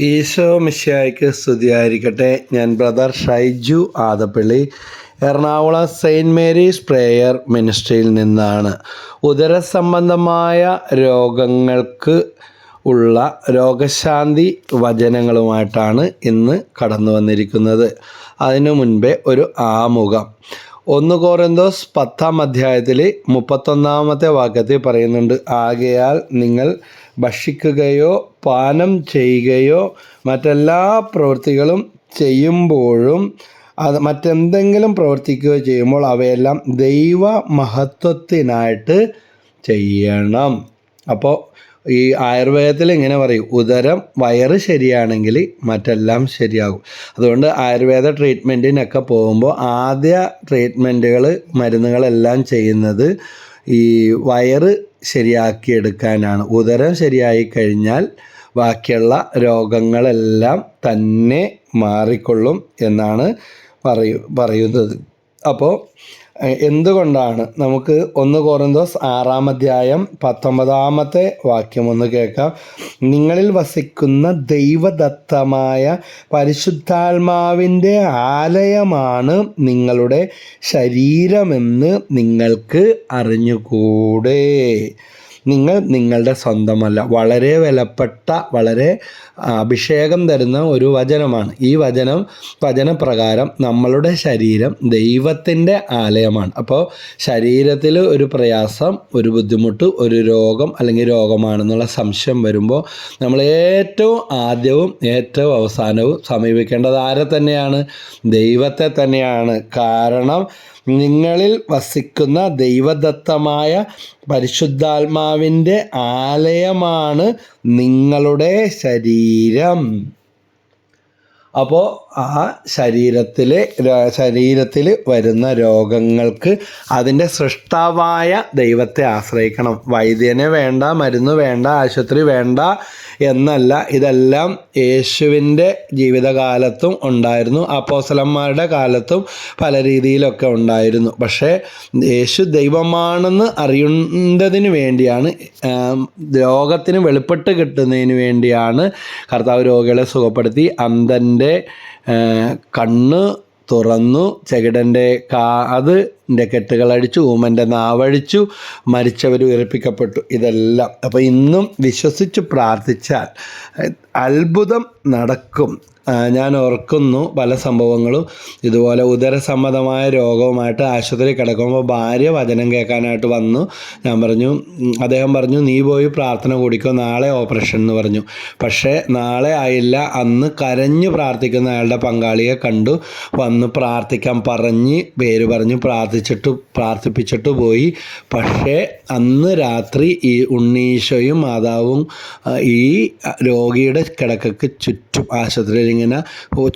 ഈശോ മിശിയായിക്ക് സ്തുതിയായിരിക്കട്ടെ. ഞാൻ brother Shaiju Adappally. Ernakulam saint Mary's prayer മിനിസ്ട്രിയിൽ നിന്നാണ്. ഉദര സംബന്ധമായ രോഗങ്ങൾക്ക് ഉള്ള രോഗശാന്തി വചനങ്ങളുമായിട്ടാണ് ഇന്ന് കടന്നു വന്നിരിക്കുന്നത്. അതിനു മുൻപേ ഒരു ആമുഖം. ഒന്ന് കോരന്തോസ് പത്താം അധ്യായത്തിൽ മുപ്പത്തൊന്നാമത്തെ വാക്യത്തിൽ പറയുന്നുണ്ട് ആകയാൽ നിങ്ങൾ ഭക്ഷിക്കുകയോ പാനം ചെയ്യുകയോ മറ്റെല്ലാ പ്രവൃത്തികളും ചെയ്യുമ്പോഴും അത് മറ്റെന്തെങ്കിലും പ്രവർത്തിക്കുകയോ ചെയ്യുമ്പോൾ അവയെല്ലാം ദൈവ മഹത്വത്തിനായിട്ട് ചെയ്യണം. അപ്പോൾ ഈ ആയുർവേദത്തിൽ ഇങ്ങനെ പറയും ഉദരം വയറ് ശരിയാണെങ്കിൽ മറ്റെല്ലാം ശരിയാകും. അതുകൊണ്ട് ആയുർവേദ ട്രീറ്റ്മെന്റിനൊക്കെ പോകുമ്പോൾ ആദ്യ ട്രീറ്റ്മെന്റുകൾ മരുന്നുകളെല്ലാം ചെയ്യുന്നത് ഈ വയറ് ശരിയാക്കിയെടുക്കാനാണ്. ഉദരം ശരിയായി കഴിഞ്ഞാൽ ബാക്കിയുള്ള രോഗങ്ങളെല്ലാം തന്നെ മാറിക്കൊള്ളും എന്നാണ് പറയൂ പറയുന്നത്. അപ്പോൾ എന്തുകൊണ്ടാണ് നമുക്ക് ഒന്ന് കോറിന്തോസ് ആറാം അധ്യായം പത്തൊമ്പതാമത്തെ വാക്യം ഒന്ന് കേൾക്കാം. നിങ്ങളിൽ വസിക്കുന്ന ദൈവദത്തമായ പരിശുദ്ധാത്മാവിന്റെ ആലയമാണ് നിങ്ങളുടെ ശരീരമെന്ന് നിങ്ങൾക്ക് അറിഞ്ഞുകൂടെ. നിങ്ങൾ നിങ്ങളുടെ സ്വന്തമല്ല. വളരെ വിലപ്പെട്ട വളരെ അഭിഷേകം തരുന്ന ഒരു വചനമാണ്. ഈ വചനം വചനപ്രകാരം നമ്മളുടെ ശരീരം ദൈവത്തിന്റെ ആലയമാണ്. അപ്പോൾ ശരീരത്തിൽ ഒരു പ്രയാസം ഒരു ബുദ്ധിമുട്ട് ഒരു രോഗം അല്ലെങ്കിൽ രോഗമാണെന്നുള്ള സംശയം വരുമ്പോൾ നമ്മൾ ഏറ്റവും ആദ്യവും ഏറ്റവും അവസാനവും സമീപിക്കേണ്ടത് ആരെ തന്നെയാണ്? ദൈവത്തെ തന്നെയാണ്. കാരണം നിങ്ങളിൽ വസിക്കുന്ന ദൈവദത്തമായ പരിശുദ്ധാത്മാവിന്റെ ആലയമാണ് നിങ്ങളുടെ ശരീരം. അപ്പോൾ ആ ശരീരത്തിലെ ശരീരത്തിൽ വരുന്ന രോഗങ്ങൾക്ക് അതിന്റെ സൃഷ്ടാവായ ദൈവത്തെ ആശ്രയിക്കണം. വൈദ്യനെ വേണ്ട മരുന്ന് വേണ്ട ആശുപത്രി വേണ്ട എന്നല്ല ഇതെല്ലാം യേശുവിന്റെ ജീവിതകാലത്തും ഉണ്ടായിരുന്നു. അപ്പോസലന്മാരുടെ കാലത്തും പല രീതിയിലൊക്കെ ഉണ്ടായിരുന്നു. പക്ഷേ യേശു ദൈവമാണെന്ന് അറിയുന്നതിന് വേണ്ടിയാണ് രോഗത്തിന് വെളിപ്പെട്ട് കിട്ടുന്നതിന് വേണ്ടിയാണ് കർത്താവ് രോഗികളെ സുഖപ്പെടുത്തി അന്തന്റെ കണ്ണ് തുറന്നു ചെകിടന്റെ കാ അതിന്റെ കെട്ടുകളടിച്ചു ഊമന്റെ നാവഴിച്ചു മരിച്ചവർ ഉയർപ്പിക്കപ്പെട്ടു. ഇതെല്ലാം. അപ്പോൾ ഇന്നും വിശ്വസിച്ച് പ്രാർത്ഥിച്ചാൽ അത്ഭുതം നടക്കും. ഞാൻ ഓർക്കുന്നു പല സംഭവങ്ങളും. ഇതുപോലെ ഉദരസംബന്ധമായ രോഗവുമായിട്ട് ആശുപത്രി കിടക്കുമ്പോൾ ഭാര്യ വചനം കേൾക്കാനായിട്ട് വന്നു. ഞാൻ പറഞ്ഞു അദ്ദേഹം പറഞ്ഞു നീ പോയി പ്രാർത്ഥന കൂടിക്കോ നാളെ ഓപ്പറേഷൻ എന്ന് പറഞ്ഞു. പക്ഷേ നാളെ ആയില്ല അന്ന് കരഞ്ഞു പ്രാർത്ഥിക്കുന്ന അയാളുടെ പങ്കാളിയെ കണ്ടു. വന്ന് പ്രാർത്ഥിക്കാൻ പറഞ്ഞ് പേര് പറഞ്ഞ് പ്രാർത്ഥിച്ചിട്ട് പ്രാർത്ഥിപ്പിച്ചിട്ട് പോയി. പക്ഷേ അന്ന് രാത്രി ഈ ഉണ്ണീശോയും മാതാവും ഈ രോഗിയുടെ കിടക്കക്ക് ചുറ്റും ആശുപത്രിയിൽ ഇങ്ങനെ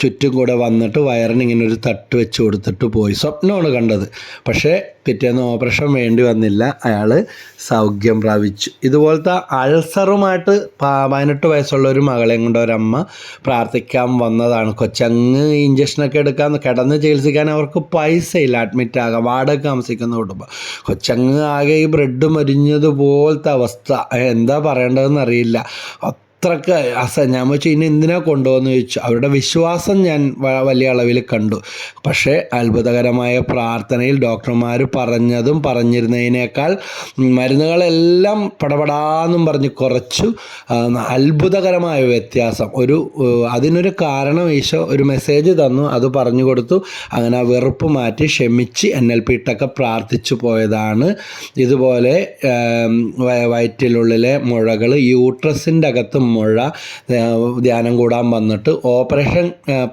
ചുറ്റും കൂടെ വന്നിട്ട് വയറിന് ഇങ്ങനെ ഒരു തട്ട് വെച്ച് കൊടുത്തിട്ട് പോയി. സ്വപ്നമാണ് കണ്ടത്. പക്ഷേ പിറ്റേന്ന് ഓപ്പറേഷൻ വേണ്ടി വന്നില്ല. അയാൾ സൗഖ്യം പ്രാപിച്ചു. ഇതുപോലത്തെ അൾസറുമായിട്ട് പതിനെട്ട് വയസ്സുള്ള ഒരു മകളെയും കൊണ്ട് ഒരമ്മ പ്രാർത്ഥിക്കാൻ വന്നതാണ്. കൊച്ചങ്ങ് ഇഞ്ചക്ഷനൊക്കെ എടുക്കാൻ കിടന്ന് ചികിത്സിക്കാൻ അവർക്ക് പൈസ ഇല്ല അഡ്മിറ്റ് ആകാം വാടക താമസിക്കുന്ന കുടുംബം. കൊച്ചങ്ങ് ആകെ ഈ ബ്രെഡ് മരിഞ്ഞതുപോലത്തെ അവസ്ഥ. എന്താ പറയേണ്ടതെന്ന് അറിയില്ല അത്രയ്ക്ക് അസ ഞാൻ വെച്ചാൽ ഇനി എന്തിനാ കൊണ്ടുപോകുന്നു ചോദിച്ചു. അവരുടെ വിശ്വാസം ഞാൻ വലിയ അളവിൽ കണ്ടു. പക്ഷേ അത്ഭുതകരമായ പ്രാർത്ഥനയിൽ ഡോക്ടർമാർ പറഞ്ഞതും പറഞ്ഞിരുന്നതിനേക്കാൾ മരുന്നുകളെല്ലാം പടപടാന്നും പറഞ്ഞ് കുറച്ചു അത്ഭുതകരമായ വ്യത്യാസം. ഒരു അതിനൊരു കാരണം ഈശോ ഒരു മെസ്സേജ് തന്നു അത് പറഞ്ഞു കൊടുത്തു. അങ്ങനെ ആ വെറുപ്പ് മാറ്റി ക്ഷമിച്ച് എൻ എൽ പി ഇട്ടൊക്കെ പ്രാർത്ഥിച്ചു പോയതാണ്. ഇതുപോലെ വയറ്റിലുള്ളിലെ മുഴകൾ യൂട്രസിന്റെ അകത്തും മുഴ ധ്യാനം കൂടാൻ വന്നിട്ട് ഓപ്പറേഷൻ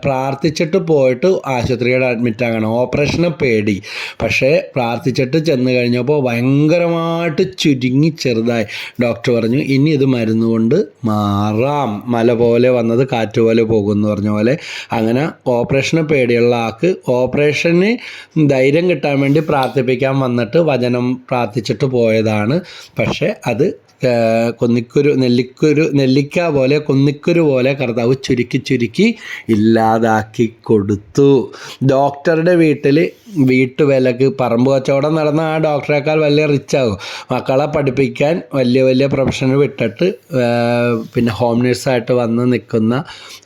പ്രാർത്ഥിച്ചിട്ട് പോയിട്ട് ആശുപത്രിയുടെ അഡ്മിറ്റ് ആകണം. ഓപ്പറേഷന് പേടി. പക്ഷേ പ്രാർത്ഥിച്ചിട്ട് ചെന്ന് കഴിഞ്ഞപ്പോൾ ഭയങ്കരമായിട്ട് ചുരുങ്ങി ചെറുതായി. ഡോക്ടർ പറഞ്ഞു ഇനി ഇത് മരുന്ന് കൊണ്ട് മാറാം. മല പോലെ വന്നത് കാറ്റ് പോലെ പോകും എന്ന് പറഞ്ഞ പോലെ. അങ്ങനെ ഓപ്പറേഷന് പേടിയുള്ള ആൾക്ക് ഓപ്പറേഷന് ധൈര്യം കിട്ടാൻ വേണ്ടി പ്രാർത്ഥിപ്പിക്കാൻ വന്നിട്ട് വചനം പ്രാർത്ഥിച്ചിട്ട് പോയതാണ്. പക്ഷേ അത് കൊന്നിക്കുരു നെല്ലിക്കുരു നെല്ലിക്ക പോലെ കൊന്നിക്കുരു പോലെ കർത്താവ് ചുരുക്കി ചുരുക്കി ഇല്ലാതാക്കി കൊടുത്തു. ഡോക്ടറുടെ വീട്ടിൽ വീട്ടുവേലക്ക് പറമ്പ് കച്ചവടം നടന്ന ആ ഡോക്ടറേക്കാൾ വലിയ റിച്ചാകും മക്കളെ പഠിപ്പിക്കാൻ വലിയ വലിയ പ്രൊഫഷന് വിട്ടിട്ട് പിന്നെ ഹോം നേഴ്സായിട്ട് വന്ന് നിൽക്കുന്ന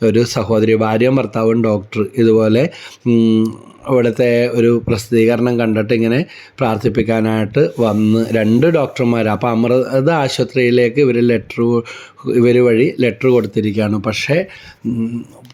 ഒരു സഹോദരി ഭാര്യയും ഭർത്താവും ഡോക്ടർ. ഇതുപോലെ ഇവിടുത്തെ ഒരു പ്രസിദ്ധീകരണം കണ്ടിട്ട് ഇങ്ങനെ പ്രാർത്ഥിപ്പിക്കാനായിട്ട് വന്ന് രണ്ട് ഡോക്ടർമാർ അപ്പോൾ അമൃത ആശുപത്രിയിലേക്ക് ഇവർ ലെറ്റർ ഇവർ വഴി ലെറ്റർ കൊടുത്തിരിക്കുകയാണ്. പക്ഷേ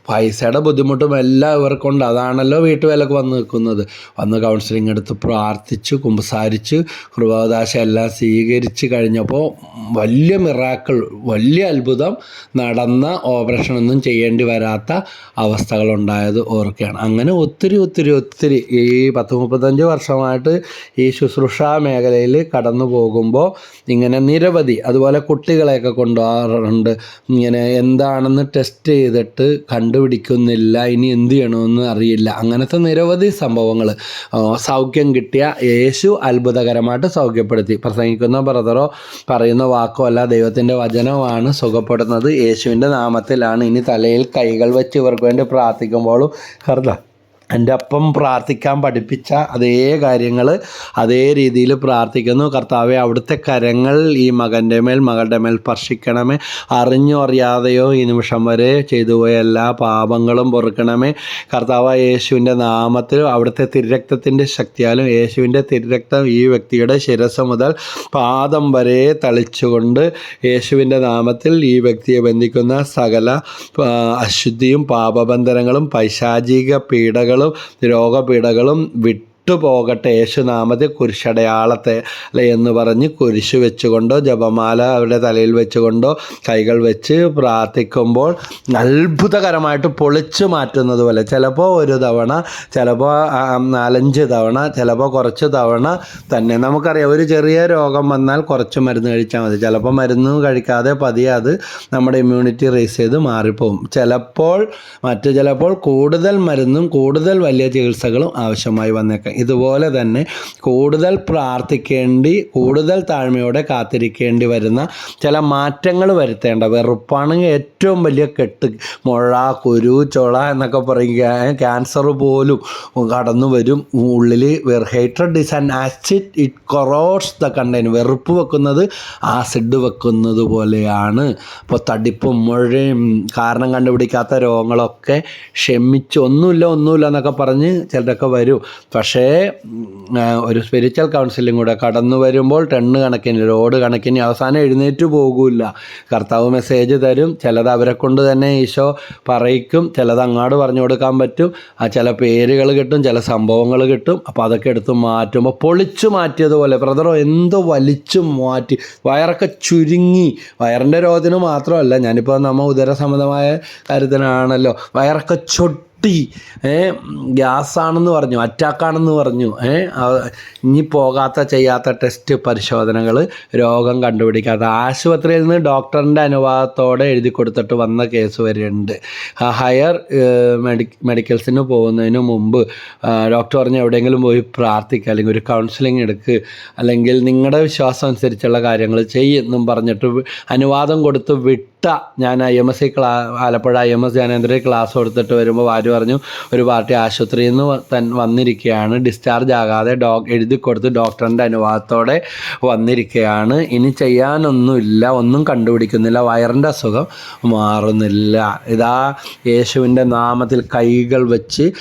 പൈസയുടെ ബുദ്ധിമുട്ടും എല്ലാം ഇവർക്കുണ്ട്. അതാണല്ലോ വീട്ടുവിലക്ക് വന്ന് നിൽക്കുന്നത്. വന്ന് കൗൺസിലിംഗ് എടുത്ത് പ്രാർത്ഥിച്ച് കുമ്പസാരിച്ച് കൃപാവകാശം എല്ലാം സ്വീകരിച്ച് കഴിഞ്ഞപ്പോൾ വലിയ മിറാക്കിൾ വലിയ അത്ഭുതം നടന്ന ഓപ്പറേഷനൊന്നും ചെയ്യേണ്ടി വരാത്ത അവസ്ഥകളുണ്ടായത് ഓർക്കുകയാണ്. അങ്ങനെ ഒത്തിരി ഒത്തിരി ഒത്തിരി ഈ പത്ത് മുപ്പത്തഞ്ച് വർഷമായിട്ട് ഈ ശുശ്രൂഷാ മേഖലയിൽ കടന്നു പോകുമ്പോൾ ഇങ്ങനെ നിരവധി അതുപോലെ കുട്ടികളെയൊക്കെ കൊണ്ടുപോകാറുണ്ട് ഇങ്ങനെ എന്താണെന്ന് ടെസ്റ്റ് ചെയ്തിട്ട് കണ്ടുപിടിക്കുന്നില്ല. ഇനി എന്ത് ചെയ്യണമെന്ന് അറിയില്ല. അങ്ങനത്തെ നിരവധി സംഭവങ്ങൾ സൗഖ്യം കിട്ടിയ യേശു അത്ഭുതകരമായിട്ട് സൗഖ്യപ്പെടുത്തി. പ്രസംഗിക്കുന്ന ബ്രദറോ പറയുന്ന വാക്കോ അല്ല ദൈവത്തിന്റെ വചനമാണ് സുഖപ്പെടുന്നത്. യേശുവിന്റെ നാമത്തിലാണ് ഇനി തലയിൽ കൈകൾ വെച്ച് ഇവർക്ക് വേണ്ടി പ്രാർത്ഥിക്കുമ്പോഴും കറുത എന്റെ അപ്പം പ്രാർത്ഥിക്കാൻ പഠിപ്പിച്ച അതേ കാര്യങ്ങൾ അതേ രീതിയിൽ പ്രാർത്ഥിക്കുന്നു. കർത്താവെ അവിടുത്തെ കരങ്ങൾ ഈ മകന്റെ മേൽ മകളുടെ മേൽ സ്പർശിക്കണമേ. അറിഞ്ഞോ അറിയാതെയോ ഈ നിമിഷം വരെ ചെയ്തു പോയ എല്ലാ പാപങ്ങളും പൊറുക്കണമേ. കർത്താവ് യേശുവിന്റെ നാമത്തിൽ അവിടുത്തെ തിരരക്തത്തിന്റെ ശക്തിയാലും യേശുവിന്റെ തിരരക്തം ഈ വ്യക്തിയുടെ ശിരസ് മുതൽ പാദം വരെ തളിച്ചുകൊണ്ട് യേശുവിന്റെ നാമത്തിൽ ഈ വ്യക്തിയെ ബന്ധിക്കുന്ന സകല അശുദ്ധിയും പാപബന്ധനങ്ങളും പൈശാചിക പീഡകളും രോഗപീഠകളും വിട്ടു പോകട്ടെ യേശുനാമത്തിൽ കുരിശടയാളത്തെ അല്ലെ എന്ന് പറഞ്ഞ് കുരിശ് വെച്ചുകൊണ്ടോ ജപമാല അവരുടെ തലയിൽ വെച്ചുകൊണ്ടോ കൈകൾ വെച്ച് പ്രാർത്ഥിക്കുമ്പോൾ അത്ഭുതകരമായിട്ട് പൊളിച്ചു മാറ്റുന്നത് പോലെ. ചിലപ്പോൾ ഒരു തവണ ചിലപ്പോൾ നാലഞ്ച് തവണ ചിലപ്പോൾ കുറച്ച് തവണ തന്നെ. നമുക്കറിയാം ഒരു ചെറിയ രോഗം വന്നാൽ കുറച്ച് മരുന്ന് കഴിച്ചാൽ മതി. ചിലപ്പോൾ മരുന്ന് കഴിക്കാതെ പതിയെ അത് നമ്മുടെ ഇമ്മ്യൂണിറ്റി റേസ് ചെയ്ത് മാറിപ്പോവും. ചിലപ്പോൾ മറ്റു ചിലപ്പോൾ കൂടുതൽ മരുന്നും കൂടുതൽ വലിയ ചികിത്സകളും ആവശ്യമായി വന്നേക്കാം. ഇതുപോലെ തന്നെ കൂടുതൽ പ്രാർത്ഥിക്കേണ്ടി കൂടുതൽ താഴ്മയോടെ കാത്തിരിക്കേണ്ടി വരുന്ന ചില മാറ്റങ്ങൾ വരുത്തേണ്ട. വെറുപ്പാണ് ഏറ്റവും വലിയ കെട്ട്. മുഴ കുരു ചൊള എന്നൊക്കെ പറയും. ക്യാൻസർ പോലും കടന്നു വരും. ഉള്ളിൽ where hated is an acid it corrodes the contain വെറുപ്പ് വെക്കുന്നത് ആസിഡ് വെക്കുന്നത് പോലെയാണ്. ഇപ്പോൾ തടിപ്പും മുഴയും കാരണം കണ്ടുപിടിക്കാത്ത രോഗങ്ങളൊക്കെ ക്ഷമിച്ച് ഒന്നുമില്ല ഒന്നുമില്ല എന്നൊക്കെ പറഞ്ഞ് ചിലരൊക്കെ വരും. പക്ഷേ ആ, ഒരു സ്പിരിച്വൽ കൗൺസിലിംഗ് കൂടെ കടന്നു വരുമ്പോൾ ടണ്ണ് കണക്കിന് റോഡ് കണക്കിന് അവസാനം എഴുന്നേറ്റ് പോകില്ല കർത്താവ് മെസ്സേജ് തരും. ചിലത് അവരെ കൊണ്ട് തന്നെ ഈശോ പറയിക്കും. ചിലത് അങ്ങാട് പറഞ്ഞു കൊടുക്കാൻ പറ്റും. ആ ചില പേരുകൾ കിട്ടും ചില സംഭവങ്ങൾ കിട്ടും. അപ്പോൾ അതൊക്കെ എടുത്ത് മാറ്റുമ്പോൾ പൊളിച്ചു മാറ്റിയതുപോലെ ബ്രദറോ എന്തോ വലിച്ചു മാറ്റി വയറൊക്കെ ചുരുങ്ങി. വയറിന്റെ രോഗത്തിന് മാത്രമല്ല ഞാനിപ്പോൾ നമ്മൾ ഉദര സംബന്ധമായ കാര്യത്തിനാണല്ലോ വയറൊക്കെ ചൊട്ടി ഏ ഗ്യാസാണെന്ന് പറഞ്ഞു അറ്റാക്കാണെന്ന് പറഞ്ഞു ഇനി പോകാത്ത ചെയ്യാത്ത ടെസ്റ്റ് പരിശോധനകൾ രോഗം കണ്ടുപിടിക്കാത്ത. ആശുപത്രിയിൽ നിന്ന് ഡോക്ടറിന്റെ അനുവാദത്തോടെ എഴുതി കൊടുത്തിട്ട് വന്ന കേസ് വരെയുണ്ട്. ഹയർ മെഡി മെഡിക്കൽസിന് പോകുന്നതിന് മുമ്പ് ഡോക്ടർ പറഞ്ഞ് എവിടെയെങ്കിലും പോയി പ്രാർത്ഥിക്കുക അല്ലെങ്കിൽ ഒരു കൗൺസിലിംഗ് എടുക്ക് അല്ലെങ്കിൽ നിങ്ങളുടെ വിശ്വാസം അനുസരിച്ചുള്ള കാര്യങ്ങൾ ചെയ്യെന്നും പറഞ്ഞിട്ട് അനുവാദം കൊടുത്ത് വിട്ട. ഞാൻ ഐ എം എസ് സി ക്ലാ Alappuzha M S Jnanendra class കൊടുത്തിട്ട് വരുമ്പോൾ ഭാര്യ പറഞ്ഞു ഒരു പാർട്ടി ആശുപത്രിയിൽ നിന്ന് തൻ വന്നിരിക്കുകയാണ് ഡിസ്ചാർജ് ആകാതെ ഡോ എഴുതി കൊടുത്ത് ഡോക്ടറിന്റെ അനുവാദത്തോടെ വന്നിരിക്കുകയാണ് ഇനി ചെയ്യാനൊന്നുമില്ല ഒന്നും കണ്ടുപിടിക്കുന്നില്ല വയറിന്റെ അസുഖം മാറുന്നില്ല. ഇതാ യേശുവിന്റെ നാമത്തിൽ കൈകൾ വെച്ച്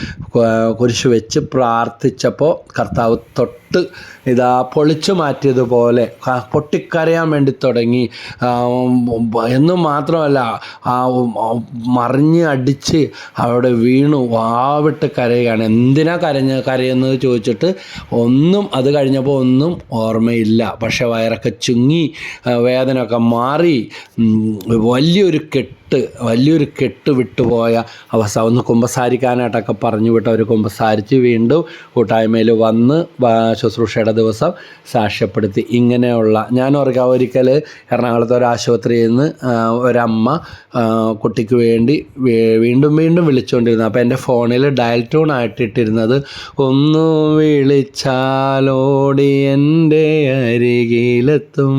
കുരിശ് വെച്ച് പ്രാർത്ഥിച്ചപ്പോൾ കർത്താവ് തൊട്ട് ഇതാ പൊളിച്ചു മാറ്റിയതുപോലെ പൊട്ടിക്കരയാൻ വേണ്ടി തുടങ്ങി എന്നും മാത്രമല്ല മറിഞ്ഞ് അടിച്ച് അവിടെ വീണു വാവിട്ട് കരയുകയാണ്. എന്തിനാ കരഞ്ഞ കരയുന്നത് ചോദിച്ചിട്ട് ഒന്നും അത് കഴിഞ്ഞപ്പോൾ ഒന്നും ഓർമ്മയില്ല. പക്ഷേ വയറൊക്കെ ചുങ്ങി വേദനയൊക്കെ മാറി വലിയൊരു കെട്ട് വലിയൊരു കെട്ട് വിട്ടുപോയ അവസ്ഥ. ഒന്ന് കുമ്പസാരിക്കാനായിട്ടൊക്കെ പറഞ്ഞു വിട്ട് അവർ കുമ്പസാരിച്ച് വീണ്ടും കൂട്ടായ്മയിൽ വന്ന് ശുശ്രൂഷയുടെ ദിവസം സാക്ഷ്യപ്പെടുത്തി. ഇങ്ങനെയുള്ള ഞാൻ ഓർക്കുക ഒരിക്കൽ എറണാകുളത്തെ ഒരു ആശുപത്രിയിൽ നിന്ന് ഒരമ്മ കുട്ടിക്ക് വേണ്ടി വീണ്ടും വീണ്ടും വിളിച്ചുകൊണ്ടിരുന്നു അപ്പോൾ എന്റെ ഫോണിൽ ഡയൽ ട്യൂൺ ആയിട്ടിട്ടിരുന്നത് ഒന്ന് വിളിച്ചാലോടി എന്റെ അരികിലെത്തും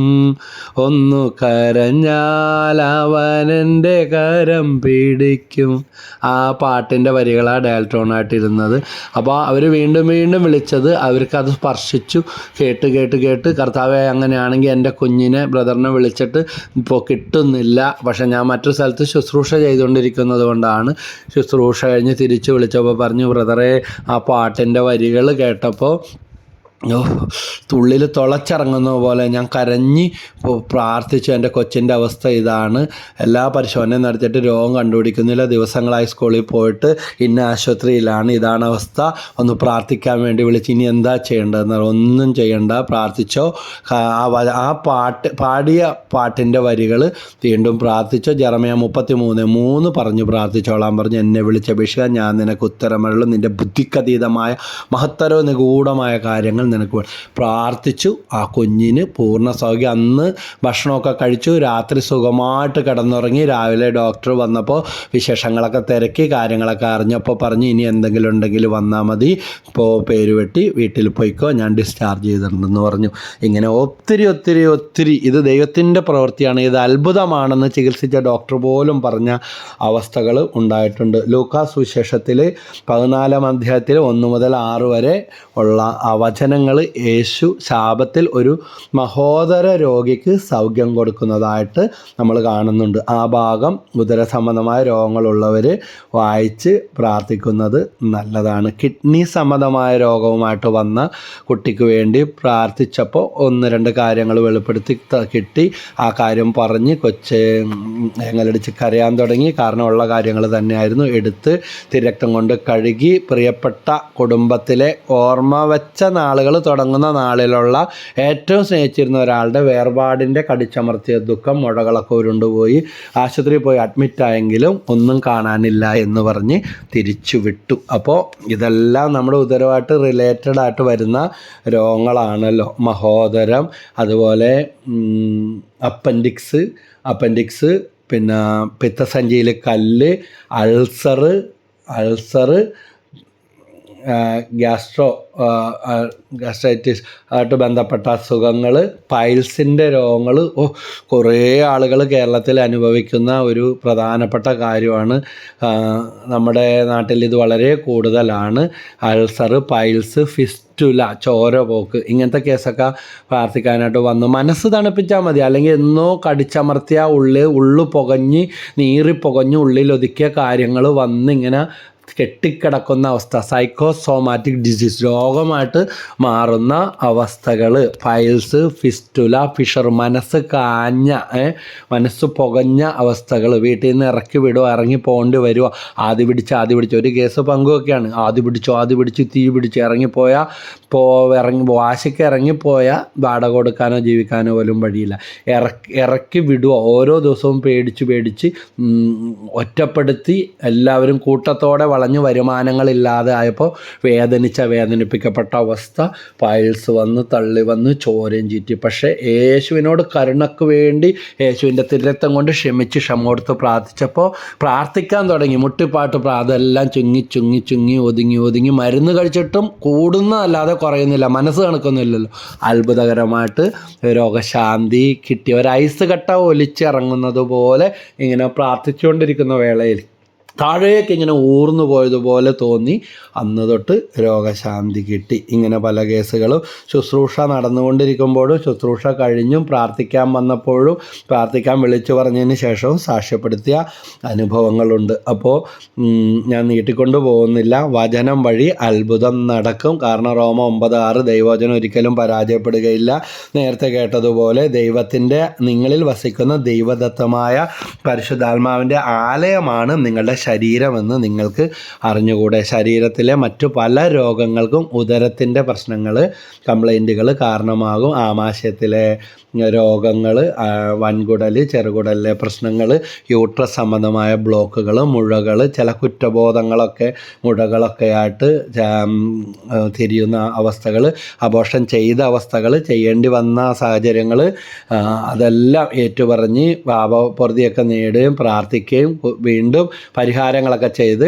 ഒന്നു കരഞ്ഞാൽ എന്റെ കരം പിടിക്കും ആ പാട്ടിന്റെ വരികളാണ് ഡയൽ ടോണായിട്ടിരുന്നത് അപ്പോൾ അവർ വീണ്ടും വീണ്ടും വിളിച്ചത് അവർക്ക് അത് സ്പർശിച്ചു. കേട്ട് കേട്ട് കേട്ട് കർത്താവെ അങ്ങനെയാണെങ്കിൽ എന്റെ കുഞ്ഞിനെ ബ്രദറിനെ വിളിച്ചിട്ട് ഇപ്പോൾ കിട്ടുന്നില്ല. പക്ഷേ ഞാൻ മറ്റൊരു സ്ഥലത്ത് ശുശ്രൂഷ ചെയ്തുകൊണ്ടിരിക്കുന്നത് കൊണ്ടാണ്. ശുശ്രൂഷ കഴിഞ്ഞ് തിരിച്ച് വിളിച്ചപ്പോൾ പറഞ്ഞു ബ്രദറെ ആ പാട്ടിന്റെ വരികൾ കേട്ടപ്പോൾ തുള്ളിൽ തുളച്ചിറങ്ങുന്ന പോലെ ഞാൻ കരഞ്ഞ് പ്രാർത്ഥിച്ചു. എന്റെ കൊച്ചിന്റെ അവസ്ഥ ഇതാണ്. എല്ലാ പരിശോധനയും നടത്തിയിട്ട് രോഗം കണ്ടുപിടിക്കുന്നില്ല. ദിവസങ്ങളായി സ്കൂളിൽ പോയിട്ട് ഇന്ന ആശുപത്രിയിലാണ്. ഇതാണ് അവസ്ഥ. ഒന്ന് പ്രാർത്ഥിക്കാൻ വേണ്ടി വിളിച്ച് ഇനി എന്താ ചെയ്യേണ്ടതെന്ന് ഒന്നും ചെയ്യണ്ട. പ്രാർത്ഥിച്ചോ. ആ ആ പാട്ട് പാടിയ പാട്ടിന്റെ വരികൾ വീണ്ടും പ്രാർത്ഥിച്ചോ. ജറമയ മുപ്പത്തി മൂന്ന് മൂന്ന് പറഞ്ഞു പ്രാർത്ഥിച്ചോളാം പറഞ്ഞു. എന്നെ വിളിച്ചപേക്ഷിക്കുക ഞാൻ നിനക്ക് ഉത്തരമുള്ളൂ നിന്റെ ബുദ്ധിക്കതീതമായ മഹത്തരവും നിഗൂഢമായ കാര്യങ്ങൾ നിനക്ക്. പ്രാർത്ഥിച്ചു ആ കുഞ്ഞിന് പൂർണ സൗഖ്യം. അന്ന് ഭക്ഷണമൊക്കെ കഴിച്ചു രാത്രി സുഖമായിട്ട് കിടന്നുറങ്ങി. രാവിലെ ഡോക്ടർ വന്നപ്പോൾ വിശേഷങ്ങളൊക്കെ തിരക്കി കാര്യങ്ങളൊക്കെ അറിഞ്ഞപ്പോൾ പറഞ്ഞു ഇനി എന്തെങ്കിലും ഉണ്ടെങ്കിൽ വന്നാൽ മതി. ഇപ്പോൾ പേര് വെട്ടി വീട്ടിൽ പോയിക്കോ ഞാൻ ഡിസ്ചാർജ് ചെയ്തിട്ടുണ്ടെന്ന് പറഞ്ഞു. ഇങ്ങനെ ഒത്തിരി ഒത്തിരി ഒത്തിരി. ഇത് ദൈവത്തിന്റെ പ്രവൃത്തിയാണ്. ഇത് അത്ഭുതമാണെന്ന് ചികിത്സിച്ച ഡോക്ടർ പോലും പറഞ്ഞ അവസ്ഥകൾ ഉണ്ടായിട്ടുണ്ട്. ലൂക്കാസ് സുവിശേഷത്തിൽ പതിനാലാം അധ്യായത്തിൽ ഒന്ന് മുതൽ ആറ് വരെ ഉള്ള ആ വചനങ്ങൾ യേശു ശാപത്തിൽ ഒരു മഹോദര രോഗിക്ക് സൗഖ്യം കൊടുക്കുന്നതായിട്ട് നമ്മൾ കാണുന്നുണ്ട്. ആ ഭാഗം ഉദര സംബന്ധമായ രോഗങ്ങളുള്ളവർ വായിച്ച് പ്രാർത്ഥിക്കുന്നത് നല്ലതാണ്. കിഡ്നി സംബന്ധമായ രോഗവുമായിട്ട് വന്ന കുട്ടിക്ക് വേണ്ടി പ്രാർത്ഥിച്ചപ്പോൾ ഒന്ന് രണ്ട് കാര്യങ്ങൾ വെളിപ്പെടുത്തി കിട്ടി. ആ കാര്യം പറഞ്ഞ് കൊച്ച് ഞങ്ങളടിച്ച് കരയാൻ തുടങ്ങി. കാരണമുള്ള കാര്യങ്ങൾ തന്നെയായിരുന്നു. എടുത്ത് തിരക്തം കൊണ്ട് കഴുകി പ്രിയപ്പെട്ട കുടുംബത്തിലെ ഓർമ്മ വെച്ച നാളുകൾ തുടങ്ങുന്ന നാളിലുള്ള ഏറ്റവും സ്നേഹിച്ചിരുന്ന ഒരാളുടെ വേർപാടിന്റെ കടിച്ചമർത്തിയ ദുഃഖം മുഴകളൊക്കെ ഉരുണ്ടുപോയി. ആശുപത്രിയിൽ പോയി അഡ്മിറ്റായെങ്കിലും ഒന്നും കാണാനില്ല എന്ന് പറഞ്ഞ് തിരിച്ചു വിട്ടു. അപ്പോൾ ഇതെല്ലാം നമ്മുടെ ഉദരവായിട്ട് റിലേറ്റഡ് ആയിട്ട് വരുന്ന രോഗങ്ങളാണല്ലോ. മഹോദരം അതുപോലെ അപ്പൻഡിക്സ് അപ്പൻഡിക്സ് പിന്നെ പിത്തസഞ്ചിയിൽ കല്ല് അൾസറ് അൾസറ് ഗ്യാസ്ട്രോ ഗ്യാസ്ട്രൈറ്റിസ് ആയിട്ട് ബന്ധപ്പെട്ട അസുഖങ്ങൾ പൈൽസിന്റെ രോഗങ്ങൾ ഓ കുറേ ആളുകൾ കേരളത്തിൽ അനുഭവിക്കുന്ന ഒരു പ്രധാനപ്പെട്ട കാര്യമാണ്. നമ്മുടെ നാട്ടിൽ ഇത് വളരെ കൂടുതലാണ്. അൾസർ പൈൽസ് ഫിസ്റ്റുല ചോര പോക്ക് ഇങ്ങനത്തെ കേസൊക്കെ പ്രാർത്ഥിക്കാനായിട്ട് വന്നു. മനസ്സ് തണുപ്പിച്ചാൽ മതി. അല്ലെങ്കിൽ എന്നോ കടിച്ചമർത്തിയ ഉള്ളിൽ ഉള്ളു പുകഞ്ഞ് നീറി പുകഞ്ഞ് ഉള്ളിലൊതുക്കിയ കാര്യങ്ങൾ വന്നിങ്ങനെ കെട്ടിക്കിടക്കുന്ന അവസ്ഥ. സൈക്കോസോമാറ്റിക് ഡിസീസ് രോഗമായിട്ട് മാറുന്ന അവസ്ഥകൾ ഫൈൽസ് ഫിസ്റ്റുല ഫിഷർ മനസ്സ് കാഞ്ഞ മനസ്സ് പുകഞ്ഞ അവസ്ഥകൾ വീട്ടിൽ നിന്ന് ഇറക്കി വിടുക ഇറങ്ങി പോകേണ്ടി വരിക ആദ്യ പിടിച്ച് ആദ്യ പിടിച്ച്. ഒരു കേസ് പങ്കുവൊക്കെയാണ് ആദ്യ പിടിച്ചു ആദ്യ പിടിച്ച് തീ പിടിച്ച് ഇറങ്ങിപ്പോയാൽ പോ ഇറങ്ങി വാശിക്ക് ഇറങ്ങിപ്പോയാൽ വാടക കൊടുക്കാനോ ജീവിക്കാനോ പോലും വഴിയില്ല. ഇറക്കി ഇറക്കി വിടുക ഓരോ ദിവസവും പേടിച്ച് പേടിച്ച് ഒറ്റപ്പെടുത്തി എല്ലാവരും കൂട്ടത്തോടെ വളഞ്ഞ് വരുമാനങ്ങളില്ലാതെ ആയപ്പോൾ വേദനിച്ച വേദനിപ്പിക്കപ്പെട്ട അവസ്ഥ. പൈൽസ് വന്ന് തള്ളി വന്ന് ചോരയും ചീറ്റി. പക്ഷേ യേശുവിനോട് കരുണക്ക് വേണ്ടി യേശുവിന്റെ തിരത്തം കൊണ്ട് ക്ഷമിച്ച് ക്ഷമ കൊടുത്ത് പ്രാർത്ഥിച്ചപ്പോൾ പ്രാർത്ഥിക്കാൻ തുടങ്ങി. മുട്ടിപ്പാട്ട് അതെല്ലാം ചുങ്ങി ചുങ്ങി ചുങ്ങി ഒതുങ്ങി ഒതുങ്ങി. മരുന്ന് കഴിച്ചിട്ടും കൂടുന്നതല്ലാതെ കുറയുന്നില്ല മനസ്സ് കണക്കൊന്നുമില്ലല്ലോ അത്ഭുതകരമായിട്ട് രോഗശാന്തി കിട്ടി. ഒരു ഐസ് കട്ട ഒലിച്ചിറങ്ങുന്നത് പോലെ ഇങ്ങനെ പ്രാർത്ഥിച്ചുകൊണ്ടിരിക്കുന്ന വേളയിൽ താഴേക്ക് ഇങ്ങനെ ഊർന്നു പോയതുപോലെ തോന്നി. അന്ന് തൊട്ട് രോഗശാന്തി കിട്ടി. ഇങ്ങനെ പല കേസുകളും ശുശ്രൂഷ നടന്നുകൊണ്ടിരിക്കുമ്പോഴും ശുശ്രൂഷ കഴിഞ്ഞും പ്രാർത്ഥിക്കാൻ വന്നപ്പോഴും പ്രാർത്ഥിക്കാൻ വിളിച്ചു പറഞ്ഞതിന് ശേഷവും സാക്ഷ്യപ്പെടുത്തിയ അനുഭവങ്ങളുണ്ട്. അപ്പോൾ ഞാൻ നീട്ടിക്കൊണ്ട് പോകുന്നില്ല. വചനം വഴി അത്ഭുതം നടക്കും. കാരണം റോമ ഒമ്പത് ആറ് ദൈവവചനം ഒരിക്കലും പരാജയപ്പെടുകയില്ല. നേരത്തെ കേട്ടതുപോലെ ദൈവത്തിന്റെ നിങ്ങളിൽ വസിക്കുന്ന ദൈവദത്തമായ പരിശുദ്ധാത്മാവിന്റെ ആലയമാണ് നിങ്ങളുടെ ശരീരമെന്ന് നിങ്ങൾക്ക് അറിഞ്ഞുകൂടെ. ശരീരത്തിലെ മറ്റു പല രോഗങ്ങൾക്കും ഉദരത്തിന്റെ പ്രശ്നങ്ങൾ കംപ്ലൈന്റുകൾ കാരണമാകും. ആമാശയത്തിലെ രോഗങ്ങൾ വൻകുടൽ ചെറുകുടലിലെ പ്രശ്നങ്ങൾ യൂട്രസ് സംബന്ധമായ ബ്ലോക്കുകൾ മുഴകൾ ചില കുറ്റബോധങ്ങളൊക്കെ മുഴകളൊക്കെ ആയിട്ട് തിരിയുന്ന അവസ്ഥകൾ അബോഷൻ ചെയ്ത അവസ്ഥകൾ ചെയ്യേണ്ടി വന്ന സാഹചര്യങ്ങൾ അതെല്ലാം ഏറ്റുപറഞ്ഞ് പാപപ്രതിയൊക്കെ നേടുകയും പ്രാർത്ഥിക്കുകയും വീണ്ടും പരിഹാരം പരിഹാരങ്ങളൊക്കെ ചെയ്ത്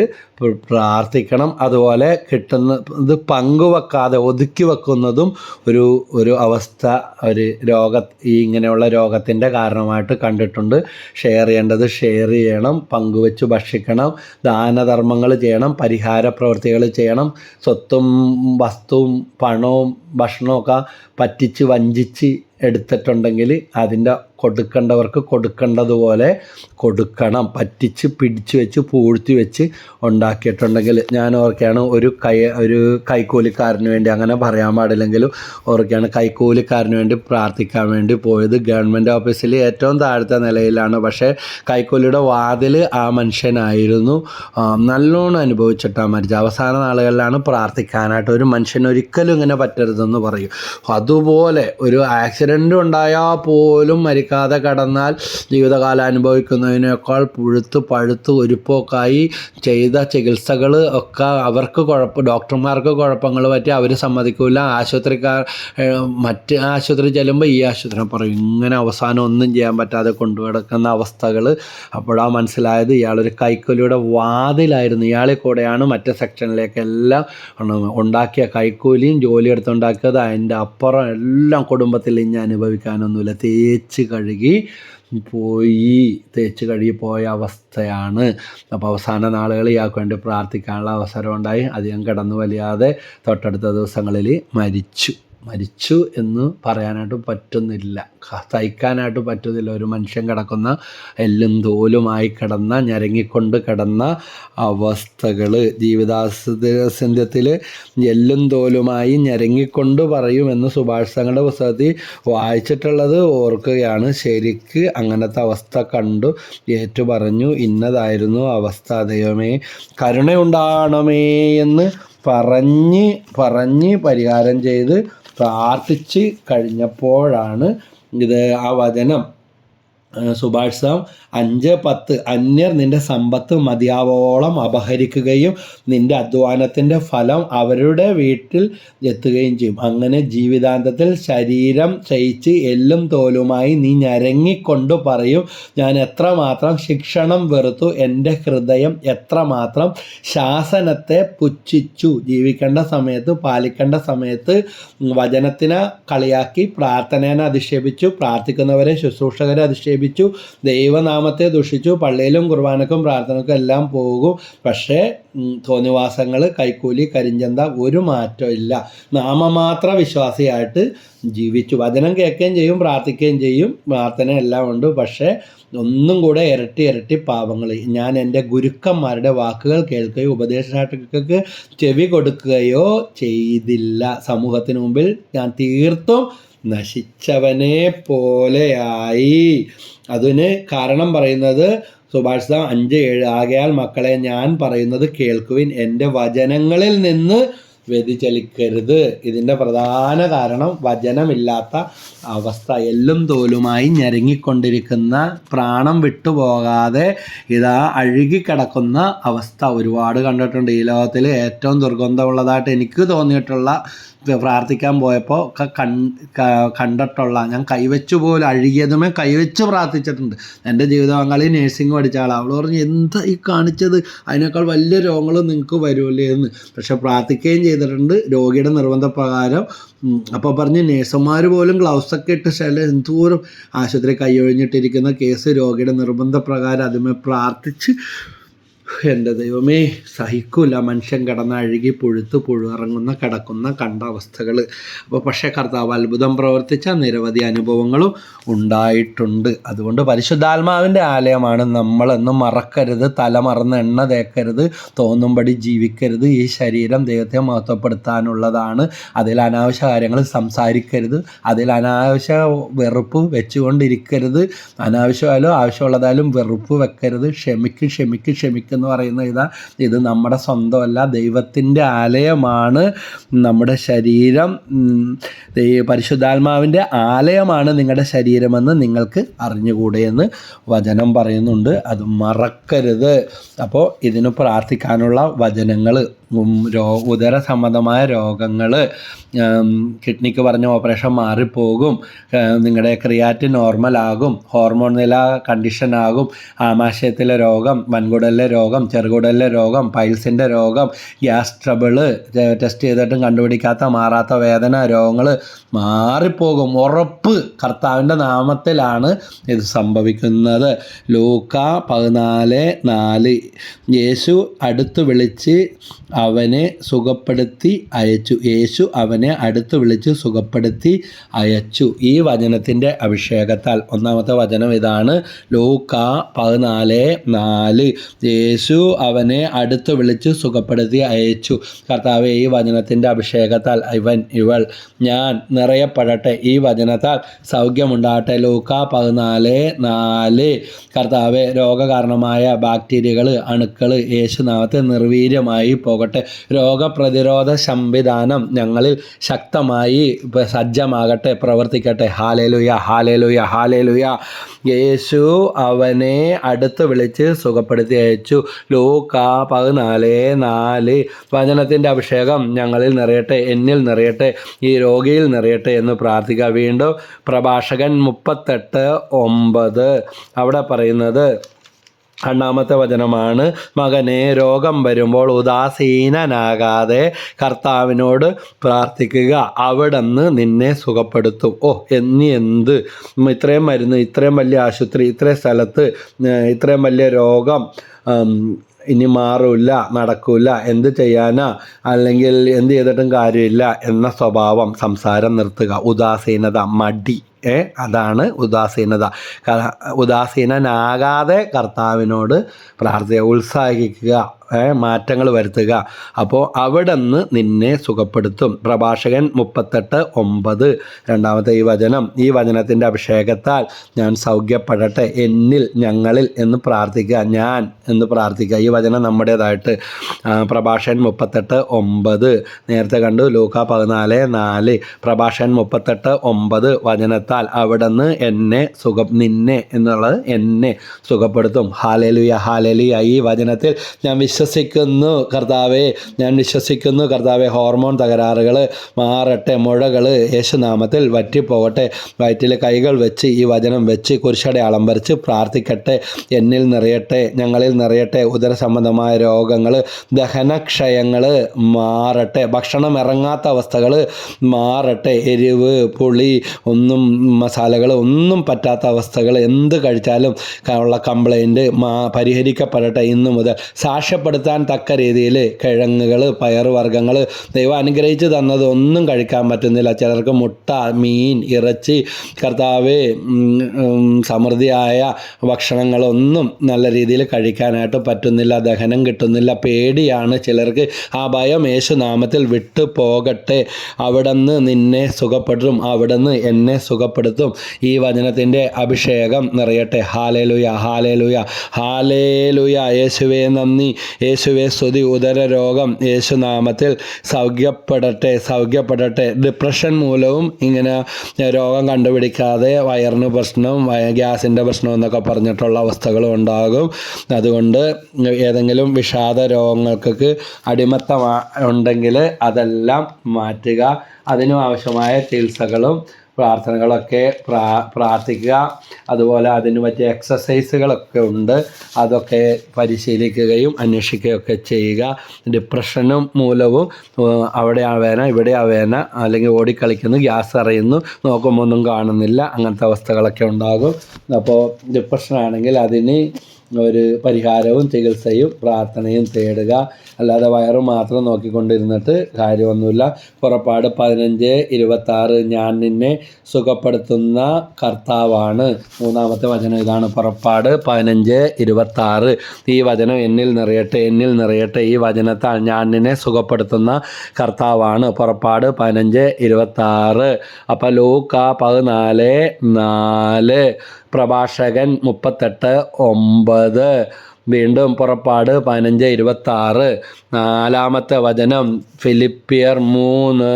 പ്രാർത്ഥിക്കണം. അതുപോലെ കിട്ടുന്ന ഇത് പങ്കുവെക്കാതെ ഒതുക്കി വെക്കുന്നതും ഒരു ഒരു അവസ്ഥ ഒരു രോഗ ഈ ഇങ്ങനെയുള്ള രോഗത്തിന്റെ കാരണമായിട്ട് കണ്ടിട്ടുണ്ട്. ഷെയർ ചെയ്യേണ്ടത് ഷെയർ ചെയ്യണം പങ്കുവെച്ച് ഭക്ഷിക്കണം ദാനധർമ്മങ്ങൾ ചെയ്യണം പരിഹാര പ്രവൃത്തികൾ ചെയ്യണം. സ്വത്തും വസ്തുവും പണവും ഭക്ഷണമൊക്കെ പറ്റിച്ച് വഞ്ചിച്ച് എടുത്തിട്ടുണ്ടെങ്കിൽ അതിന്റെ കൊടുക്കേണ്ടവർക്ക് കൊടുക്കേണ്ടതുപോലെ കൊടുക്കണം. പറ്റിച്ച് പിടിച്ച് വെച്ച് പൂഴ്ത്തി വെച്ച് ഉണ്ടാക്കിയിട്ടുണ്ടെങ്കിൽ ഞാൻ ഓർക്കുകയാണ് ഒരു കൈ ഒരു കൈക്കൂലിക്കാരന് വേണ്ടി അങ്ങനെ പറയാൻ പാടില്ലെങ്കിലും ഓർക്കുകയാണ് കൈക്കൂലിക്കാരന് വേണ്ടി പ്രാർത്ഥിക്കാൻ വേണ്ടി പോയത് ഗവൺമെന്റ് ഓഫീസിൽ ഏറ്റവും താഴ്ത്ത നിലയിലാണ്. പക്ഷേ കൈക്കൂലിയുടെ വാതിൽ ആ മനുഷ്യനായിരുന്നു. നല്ലോണം അനുഭവിച്ചിട്ടാണ് മരിച്ചത് അവസാന നാളുകളിലാണ് പ്രാർത്ഥിക്കാനായിട്ട് ഒരു മനുഷ്യന് ഒരിക്കലും ഇങ്ങനെ പറ്റരുതെന്ന് പറയും. അതുപോലെ ഒരു ആക്സിഡന്റ് ഉണ്ടായാൽ പോലും മരിക്കാതെ കടന്നാൽ ജീവിതകാലം അനുഭവിക്കുന്നതിനേക്കാൾ പുഴുത്ത് പഴുത്ത് ഒരുപ്പൊക്കായി ചെയ്ത ചികിത്സകൾ ഒക്കെ അവർക്ക് കുഴപ്പം ഡോക്ടർമാർക്ക് കുഴപ്പങ്ങൾ പറ്റി അവർ സമ്മതിക്കില്ല ആശുപത്രിക്കാർ മറ്റ് ആശുപത്രി ചെല്ലുമ്പോൾ ഈ ആശുപത്രി പറയും ഇങ്ങനെ അവസാനം ഒന്നും ചെയ്യാൻ പറ്റാതെ കൊണ്ടുകിടക്കുന്ന അവസ്ഥകൾ അപ്പോഴാണ് മനസ്സിലായത് ഇയാളൊരു കൈക്കൂലിയുടെ വാതിലായിരുന്നു. ഇയാളിൽ കൂടെയാണ് മറ്റ് സെക്ഷനിലേക്ക് എല്ലാം ഉണ്ടാക്കിയ കൈക്കൂലിയും ജോലിയെടുത്തുണ്ടാക്കിയത് അതിന്റെ അപ്പുറം എല്ലാം കുടുംബത്തിൽ ഇനി അനുഭവിക്കാനൊന്നുമില്ല. തേച്ച് കഴുകി പോയി തേച്ച് കഴുകി പോയ അവസ്ഥയാണ്. അപ്പോൾ അവസാന നാളുകൾ ഇയാൾക്ക് വേണ്ടി പ്രാർത്ഥിക്കാനുള്ള അവസരം ഉണ്ടായി അധികം കിടന്നു വലിയാതെ തൊട്ടടുത്ത ദിവസങ്ങളിൽ മരിച്ചു. മരിച്ചു എന്ന് പറയാനായിട്ട് പറ്റുന്നില്ല. സഹിക്കാനായിട്ട് പറ്റുന്നില്ല. ഒരു മനുഷ്യൻ കിടക്കുന്ന എല്ലും തോലുമായി കിടന്ന ഞരങ്ങിക്കൊണ്ട് കിടന്ന അവസ്ഥകൾ ജീവിതാസന്ധ്യത്തിൽ എല്ലും തോലുമായി ഞരങ്ങിക്കൊണ്ട് പറയുമെന്ന് സുഭാഷ് തങ്ങളുടെ പുസ്തകത്തിൽ വായിച്ചിട്ടുള്ളത് ഓർക്കുകയാണ്. ശരിക്ക് അങ്ങനത്തെ അവസ്ഥ കണ്ടു ഏറ്റു പറഞ്ഞു ഇന്നതായിരുന്നു അവസ്ഥ. ദൈവമേ കരുണയുണ്ടാകണമേ എന്ന് പറഞ്ഞ് പറഞ്ഞ് പരിഹാരം ചെയ്ത് പ്രാർത്ഥിച്ച് കഴിഞ്ഞപ്പോഴാണ് ഇത് ആ വചനം. സുഭാഷ് അഞ്ച് പത്ത് അന്യർ നിന്റെ സമ്പത്ത് മതിയാവോളം അപഹരിക്കുകയും നിന്റെ അധ്വാനത്തിന്റെ ഫലം അവരുടെ വീട്ടിൽ എത്തുകയും ചെയ്യും. അങ്ങനെ ജീവിതാന്തത്തിൽ ശരീരം ക്ഷയിച്ച് എല്ലും തോലുമായി നീ ഞരങ്ങിക്കൊണ്ട് പറയും ഞാൻ എത്രമാത്രം ശിക്ഷണം വെറുത്തു എന്റെ ഹൃദയം എത്രമാത്രം ശാസനത്തെ പുച്ഛിച്ചു. ജീവിക്കേണ്ട സമയത്ത് പാലിക്കേണ്ട സമയത്ത് വചനത്തിനെ കളിയാക്കി പ്രാർത്ഥനേനെ അധിക്ഷേപിച്ചു പ്രാർത്ഥിക്കുന്നവരെ ശുശ്രൂഷകരെ അധിക്ഷേപിച്ചു. ദൈവനാമത്തെ ദുഷിച്ചു പള്ളിയിലും കുർബാനക്കും പ്രാർത്ഥനക്കും എല്ലാം പോകും. പക്ഷേ തോന്നിവാസങ്ങൾ കൈക്കൂലി കരിഞ്ചന്ത ഒരു മാറ്റമില്ല നാമമാത്ര വിശ്വാസിയായിട്ട് ജീവിച്ചു. വചനം കേൾക്കുകയും ചെയ്യും പ്രാർത്ഥിക്കുകയും ചെയ്യും പ്രാർത്ഥന എല്ലാം ഉണ്ട്. പക്ഷേ ഒന്നും കൂടെ ഇരട്ടി ഇരട്ടി പാപങ്ങൾ ഞാൻ എന്റെ ഗുരുക്കന്മാരുടെ വാക്കുകൾ കേൾക്കുകയോ ഉപദേശാർത്ഥികൾക്ക് ചെവി കൊടുക്കുകയോ ചെയ്തില്ല. സമൂഹത്തിന് മുമ്പിൽ ഞാൻ തീർത്തും നശിച്ചവനെ പോലെയായി. അതിന് കാരണം പറയുന്നത് സുഭാഷ് സാം അഞ്ച് ഏഴ്. ആകയാൽ മക്കളെ ഞാൻ പറയുന്നത് കേൾക്കുവിൻ. എന്റെ വചനങ്ങളിൽ നിന്ന് വ്യതിചലിക്കരുത്. ഇതിന്റെ പ്രധാന കാരണം വചനമില്ലാത്ത അവസ്ഥ. എല്ലും തോലുമായി ഞെരങ്ങിക്കൊണ്ടിരിക്കുന്ന പ്രാണം വിട്ടുപോകാതെ ഇതാ അഴുകിക്കിടക്കുന്ന അവസ്ഥ ഒരുപാട് കണ്ടിട്ടുണ്ട്. ഈ ലോകത്തിൽ ഏറ്റവും ദുർഗന്ധമുള്ളതായിട്ട് എനിക്ക് തോന്നിയിട്ടുള്ള പ്രാർത്ഥിക്കാൻ പോയപ്പോൾ കണ്ടിട്ടുള്ള ഞാൻ കൈവച്ചു പോലും അഴുകിയതുമേ കൈവച്ച് പ്രാർത്ഥിച്ചിട്ടുണ്ട്. എന്റെ ജീവിത പങ്കാളി നേഴ്സിംഗ് പഠിച്ച ആളാണ് അവൾ പറഞ്ഞു എന്താ ഈ കാണിച്ചത്? അതിനേക്കാൾ വലിയ രോഗങ്ങൾ നിങ്ങൾക്ക് വരുമല്ലേ എന്ന്. പക്ഷെ പ്രാർത്ഥിക്കുകയും ചെയ്തിട്ടുണ്ട്. രോഗിയുടെ നിർബന്ധപ്രകാരം. അപ്പോൾ പറഞ്ഞ് നേഴ്സുമാർ പോലും ഗ്ലൗസ് ഒക്കെ ഇട്ട് ശല എന്തോരം ആശുപത്രി കൈയൊഴിഞ്ഞിട്ടിരിക്കുന്ന കേസ് രോഗിയുടെ നിർബന്ധപ്രകാരം അതുമേ പ്രാർത്ഥിച്ച് എന്റെ ദൈവമേ സഹിക്കൂല മനുഷ്യൻ കിടന്ന് അഴുകി പുഴുത്ത് പുഴുറങ്ങുന്ന കിടക്കുന്ന കണ്ട അവസ്ഥകൾ അപ്പോൾ പക്ഷേ കർത്താവ് അത്ഭുതം പ്രവർത്തിച്ച നിരവധി അനുഭവങ്ങളും ഉണ്ടായിട്ടുണ്ട്. അതുകൊണ്ട് പരിശുദ്ധാത്മാവിന്റെ ആലയമാണ് നമ്മളെന്ന് മറക്കരുത് തലമറന്ന് എണ്ണ തേക്കരുത് തോന്നുംപടി ജീവിക്കരുത്. ഈ ശരീരം ദൈവത്തെ മഹത്വപ്പെടുത്താനുള്ളതാണ്. അതിൽ അനാവശ്യ കാര്യങ്ങൾ സംസാരിക്കരുത് അതിൽ അനാവശ്യ വെറുപ്പ് വെച്ചുകൊണ്ടിരിക്കരുത്. അനാവശ്യമായാലും ആവശ്യമുള്ളതായാലും വെറുപ്പ് വെക്കരുത്. ക്ഷമിക്ക് ക്ഷമിക്ക് ക്ഷമിക്കെന്ന് പറയുന്ന ഇതാ ഇത് നമ്മുടെ സ്വന്തമല്ല ദൈവത്തിന്റെ ആലയമാണ്. നമ്മുടെ ശരീരം പരിശുദ്ധാത്മാവിന്റെ ആലയമാണ് നിങ്ങളുടെ ശരീരമെന്ന് നിങ്ങൾക്ക് അറിഞ്ഞുകൂടെ എന്ന് വചനം പറയുന്നുണ്ട്. അത് മറക്കരുത്. അപ്പോൾ ഇതിന് പ്രാർത്ഥിക്കാനുള്ള വചനങ്ങൾ ഉദര സംബന്ധമായ രോഗങ്ങൾ കിഡ്നിക്ക് പറഞ്ഞ ഓപ്പറേഷൻ മാറിപ്പോകും. നിങ്ങളുടെ നിങ്ങളുടെ ക്രിയാറ്റിൻ ആകും. ഹോർമോൺ നില കണ്ടീഷനാകും ആമാശയത്തിലെ രോഗം വൻകുടലിലെ രോഗം ചെറുകുടലിലെ രോഗം പൈൽസിന്റെ രോഗം ഗ്യാസ് ട്രബിൾ ടെസ്റ്റ് ചെയ്തിട്ടും കണ്ടുപിടിക്കാത്ത മാറാത്ത വേദന രോഗങ്ങൾ മാറിപ്പോകും. ഉറപ്പ് കർത്താവിന്റെ നാമത്തിലാണ് ഇത് സംഭവിക്കുന്നത്. ലൂക്ക പതിനാല് നാല്. യേശു അടുത്ത് വിളിച്ച് അവനെ സുഖപ്പെടുത്തി അയച്ചു. യേശു അവനെ അടുത്ത് വിളിച്ച് സുഖപ്പെടുത്തി അയച്ചു. ഈ വചനത്തിന്റെ അഭിഷേകത്താൽ ഒന്നാമത്തെ വചനം ഇതാണ്. ലൂക്ക പതിനാല് നാല്. യേശു അവനെ അടുത്ത് വിളിച്ച് സുഖപ്പെടുത്തി അയച്ചു. കർത്താവ് ഈ വചനത്തിന്റെ അഭിഷേകത്താൽ ഇവൻ ഇവൾ ഞാൻ നിറയപ്പെടട്ടെ. ഈ വചനത്താൽ സൗഖ്യമുണ്ടാകട്ടെ. ലൂക്ക പതിനാല് നാല്. കർത്താവ് രോഗകാരണമായ ബാക്ടീരിയകൾ അണുക്കൾ യേശുനാമത്തെ നിർവീര്യമായി പോകട്ടെ രോഗപ്രതിരോധ സംവിധാനം ഞങ്ങളിൽ ശക്തമായി സജ്ജമാകട്ടെ പ്രവർത്തിക്കട്ടെ. Hallelujah hallelujah hallelujah. യേശു അവനെ അടുത്ത് വിളിച്ച് സുഖപ്പെടുത്തി അയച്ചു. ലൂക്ക പതിനാല് നാല്. വചനത്തിന്റെ അഭിഷേകം ഞങ്ങളിൽ നിറയട്ടെ എന്നിൽ നിറയട്ടെ ഈ രോഗിയിൽ നിറയട്ടെ എന്ന് പ്രാർത്ഥിക്കുക വീണ്ടും പ്രഭാഷകൻ മുപ്പത്തെട്ട് ഒമ്പത്. അവിടെ പറയുന്നത് രണ്ടാമത്തെ വചനമാണ് മകനെ രോഗം വരുമ്പോൾ ഉദാസീനനാകാതെ കർത്താവിനോട് പ്രാർത്ഥിക്കുക. അവിടുന്ന് നിന്നെ സുഖപ്പെടുത്തും. ഓ എന്നി എന്ത്? ഇത്രയും മരുന്ന് ഇത്രയും വലിയ ആശുപത്രി ഇത്രയും സ്ഥലത്ത് ഇത്രയും വലിയ രോഗം ഇനി മാറില്ല നടക്കില്ല എന്ത് ചെയ്യാനാ? അല്ലെങ്കിൽ എന്ത് ചെയ്തിട്ടും കാര്യമില്ല എന്ന സ്വഭാവം സംസാരം നിർത്തുക. ഉദാസീനത മടി. അതാണ് ഉദാസീനത. ഉദാസീനനാകാതെ കർത്താവിനോട് പ്രാർത്ഥിക്കുക ഉത്സാഹിക്കുക. മാറ്റങ്ങൾ വരുത്തുക. അപ്പോൾ അവിടെ നിന്ന് നിന്നെ സുഖപ്പെടുത്തും. പ്രഭാഷകൻ മുപ്പത്തെട്ട് ഒമ്പത്. രണ്ടാമത്തെ ഈ വചനം. ഈ വചനത്തിന്റെ അഭിഷേകത്താൽ ഞാൻ സൗഖ്യപ്പെടട്ടെ. എന്നിൽ ഞങ്ങളിൽ എന്ന് പ്രാർത്ഥിക്കുക. ഞാൻ എന്ന് പ്രാർത്ഥിക്കുക. ഈ വചനം നമ്മുടേതായിട്ട്. പ്രഭാഷകൻ മുപ്പത്തെട്ട് ഒമ്പത്. നേരത്തെ കണ്ടു. ലൂക്ക പതിനാല് നാല്. പ്രഭാഷകൻ മുപ്പത്തെട്ട് ഒമ്പത് വചനത്താൽ അവിടുന്ന് എന്നെ സുഖം നിന്നെ എന്നുള്ളത് എന്നെ സുഖപ്പെടുത്തും. ഹാലലുയ ഹാലലുയ. ഈ വചനത്തിൽ ഞാൻ വിശ്വസിക്കുന്നു കർത്താവെ. ഞാൻ വിശ്വസിക്കുന്നു കർത്താവെ. ഹോർമോൺ തകരാറുകൾ മാറട്ടെ. മുഴകൾ യേശുനാമത്തിൽ വറ്റിപ്പോകട്ടെ. വയറ്റിൽ കൈകൾ വെച്ച് ഈ വചനം വെച്ച് കുരിശടെ വരച്ച് പ്രാർത്ഥിക്കട്ടെ. എന്നിൽ നിറയട്ടെ. ഞങ്ങളിൽ നിറയട്ടെ. ഉദര സംബന്ധമായ രോഗങ്ങൾ ദഹനക്ഷയങ്ങൾ മാറട്ടെ. ഭക്ഷണം ഇറങ്ങാത്ത അവസ്ഥകൾ മാറട്ടെ. എരിവ് പുളി ഒന്നും മസാലകൾ ഒന്നും പറ്റാത്ത അവസ്ഥകൾ എന്ത് കഴിച്ചാലും ഉള്ള കംപ്ലൈന്റ് മാ പരിഹരിക്കപ്പെടട്ടെ ഇന്നു മുതൽ. സാക്ഷ്യപ്പെടുത്താൻ തക്ക രീതിയിൽ കിഴങ്ങുകൾ പയറുവർഗങ്ങൾ ദൈവം അനുഗ്രഹിച്ച് തന്നത് ഒന്നും കഴിക്കാൻ പറ്റുന്നില്ല. ചിലർക്ക് മുട്ട മീൻ ഇറച്ചി കർത്താവ് സമൃദ്ധിയായ ഭക്ഷണങ്ങളൊന്നും നല്ല രീതിയിൽ കഴിക്കാനായിട്ട് പറ്റുന്നില്ല. ദഹനം കിട്ടുന്നില്ല. പേടിയാണ് ചിലർക്ക്. ആ ഭയം യേശുനാമത്തിൽ വിട്ടു പോകട്ടെ. അവിടുന്ന് നിന്നെ സുഖപ്പെടുത്തും അവിടുന്ന് എന്നെ സുഖപ്പെടുത്തും. ഈ വചനത്തിന്റെ അഭിഷേകം നിറയട്ടെ. Hallelujah hallelujah hallelujah. യേശുവേ നന്ദി. യേശുവേ സ്തുതി. ഉദര രോഗം യേശുനാമത്തിൽ സൗഖ്യപ്പെടട്ടെ സൗഖ്യപ്പെടട്ടെ. ഡിപ്രഷൻ മൂലവും ഇങ്ങനെ രോഗം കണ്ടുപിടിക്കാതെ വയറിന് പ്രശ്നം ഗ്യാസിന്റെ പ്രശ്നം എന്നൊക്കെ പറഞ്ഞിട്ടുള്ള അവസ്ഥകളും ഉണ്ടാകും. അതുകൊണ്ട് ഏതെങ്കിലും വിഷാദ രോഗങ്ങൾക്ക് അടിമത്തമാ ഉണ്ടെങ്കിൽ അതെല്ലാം മാറ്റുക. അതിനും ആവശ്യമായ ചികിത്സകളും പ്രാർത്ഥനകളൊക്കെ പ്രാ പ്രാർത്ഥിക്കുക. അതുപോലെ അതിന് പറ്റിയ എക്സസൈസുകളൊക്കെ ഉണ്ട്. അതൊക്കെ പരിശീലിക്കുകയും അന്വേഷിക്കുകയൊക്കെ ചെയ്യുക. ഡിപ്രഷനും മൂലവും അവിടെ ആവേന ഇവിടെ ആവേന വേന അല്ലെങ്കിൽ ഓടിക്കളിക്കുന്നു ഗ്യാസ് അറിയുന്നു നോക്കുമ്പോൾ ഒന്നും കാണുന്നില്ല അങ്ങനത്തെ അവസ്ഥകളൊക്കെ ഉണ്ടാകും. അപ്പോൾ ഡിപ്രഷനാണെങ്കിൽ അതിന് ഒരു പരിഹാരവും ചികിത്സയും പ്രാർത്ഥനയും തേടുക. അല്ലാതെ വയറ് മാത്രം നോക്കിക്കൊണ്ടിരുന്നിട്ട് കാര്യമൊന്നുമില്ല. പുറപ്പാട് പതിനഞ്ച് ഇരുപത്താറ് ഞാൻ നിന്നെ സുഖപ്പെടുത്തുന്ന കർത്താവാണ്. മൂന്നാമത്തെ വചനം ഇതാണ്. പുറപ്പാട് പതിനഞ്ച് ഇരുപത്താറ്. ഈ വചനം എന്നിൽ നിറയട്ടെ എന്നിൽ നിറയട്ടെ. ഈ വചനത്താൽ ഞാൻ നിന്നെ സുഖപ്പെടുത്തുന്ന കർത്താവാണ്. പുറപ്പാട് പതിനഞ്ച് ഇരുപത്താറ്. അപ്പോൾ ലൂക്ക പതിനാല് നാല്. പ്രഭാഷകൻ മുപ്പത്തെട്ട് ഒമ്പത്. വീണ്ടും പുറപ്പാട് പതിനഞ്ച് ഇരുപത്തി ആറ് നാലാമത്തെ വചനം ഫിലിപ്പിയർ മൂന്ന്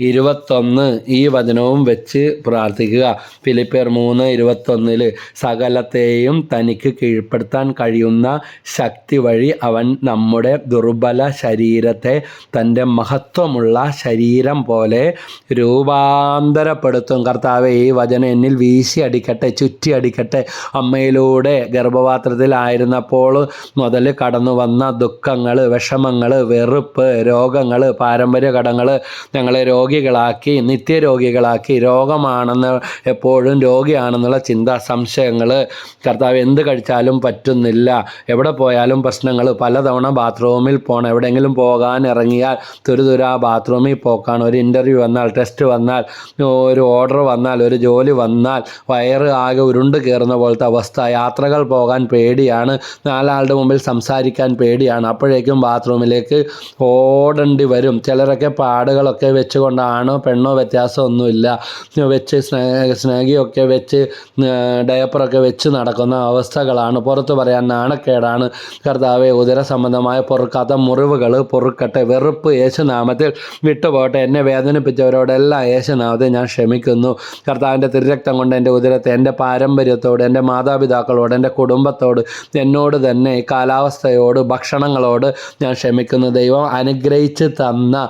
ഇരുപത്തൊന്ന്. ഈ വചനവും വെച്ച് പ്രാർത്ഥിക്കുക. ഫിലിപ്പിയർ മൂന്ന് ഇരുപത്തൊന്നിൽ സകലത്തെയും തനിക്ക് കീഴ്പ്പെടുത്താൻ കഴിയുന്ന ശക്തി വഴി അവൻ നമ്മുടെ ദുർബല ശരീരത്തെ തന്റെ മഹത്വമുള്ള ശരീരം പോലെ രൂപാന്തരപ്പെടുത്തും. കർത്താവെ ഈ വചനം എന്നിൽ വീശി അടിക്കട്ടെ ചുറ്റി അടിക്കട്ടെ. അമ്മയിലൂടെ ഗർഭപാത്രത്തിലായിരുന്നപ്പോൾ മുതൽ കടന്നു വന്ന ദുഃഖങ്ങൾ വിഷമങ്ങൾ വെറുപ്പ് രോഗങ്ങൾ പാരമ്പര്യ കടങ്ങൾ ഞങ്ങളെ രോഗികളാക്കി നിത്യരോഗികളാക്കി. രോഗമാണെന്ന് എപ്പോഴും രോഗിയാണെന്നുള്ള ചിന്ത സംശയങ്ങൾ കർത്താവ് എന്ത് കഴിച്ചാലും പറ്റുന്നില്ല. എവിടെ പോയാലും പ്രശ്നങ്ങൾ. പലതവണ ബാത്റൂമിൽ പോകണം എവിടെയെങ്കിലും പോകാൻ ഇറങ്ങിയാൽ തുരുതുരാ ബാത്റൂമിൽ പോക്കാണ്. ഒരു ഇന്റർവ്യൂ വന്നാൽ ടെസ്റ്റ് വന്നാൽ ഒരു ഓർഡർ വന്നാൽ ഒരു ജോലി വന്നാൽ വയറ് ആകെ ഉരുണ്ട് കയറുന്ന പോലത്തെ അവസ്ഥ. യാത്രകൾ പോകാൻ പേടിയാണ്. നാലാളുടെ മുമ്പിൽ സംസാരിക്കാൻ പേടിയാണ്. അപ്പോഴേക്കും ബാത്റൂമിലേക്ക് ഓടേണ്ടി വരും. ചിലരൊക്കെ പാടുകളൊക്കെ വെച്ചുകൊണ്ടാണോ പെണ്ണോ വ്യത്യാസമൊന്നുമില്ല വെച്ച് സ്നേഹ സ്നേഹിയൊക്കെ വെച്ച് ഡയപ്പറൊക്കെ വെച്ച് നടക്കുന്ന അവസ്ഥകളാണ്. പുറത്തു പറയാൻ നാണക്കേടാണ്. കർത്താവെ ഉദര സംബന്ധമായ പൊറുക്കാത്ത മുറിവുകൾ പൊറുക്കട്ടെ. വെറുപ്പ് യേശുനാമത്തിൽ വിട്ടുപോട്ടെ എന്നെ വേദനിപ്പിച്ചവരോടെല്ലാം യേശുനാമത്തെ ഞാൻ ക്ഷമിക്കുന്നു. കർത്താവിന്റെ തിരുരക്തം കൊണ്ട് എന്റെ ഉദരത്തെ എന്റെ പാരമ്പര്യത്തോട് എന്റെ മാതാപിതാക്കളോട് എന്റെ കുടുംബത്തോട് എന്നോട് തന്നെ ഈ കാലാവസ്ഥയോട് ഭക്ഷണങ്ങളോട് ഞാൻ ക്ഷമിക്കുന്നു. ദൈവം അനുഗ്രഹിച്ച് തന്ന